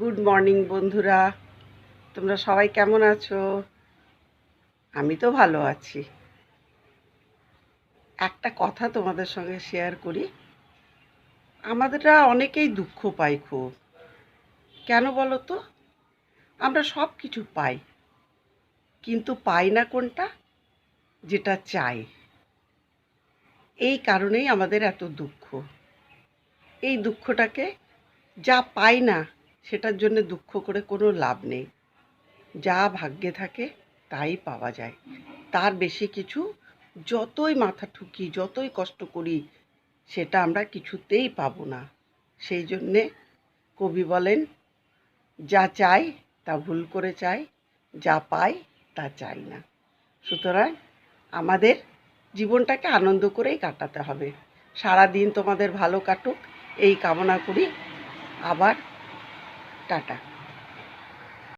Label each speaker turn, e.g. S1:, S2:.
S1: Good morning বন্ধুরা। তোমরা সবাই কেমন আছো? আমি তো ভালো আছি। একটা কথা তোমাদের সঙ্গে শেয়ার করি। আমাদেররা অনেকেই দুঃখ পাই খুব। কেন বলো তো আমরা সব কিছু পাই। কিন্তু পাই না কোনটা? যেটা চাই। এই কারণেই আমাদের এত দুঃখ। এই দুঃখটাকে যা পাই না সেটার জন্য দুঃখ করে কোনো লাভ নেই। যা ভাগ্যে থাকে, তাই পাওয়া যায়। তার বেশি কিছু যতই মাথা ঠুকি, যতই কষ্ট করি, সেটা আমরা কিছুতেই পাবো না। সেই জন্যে কবি বলেন, যা চাই তা ভুল করে চাই যা পাই তা চাই না। সুতরাং আমাদের জীবনটাকে আনন্দ করেই কাটাতে হবে। সারা দিন তোমাদের ভালো কাটুক, এই কামনা করি। আবার टाटा।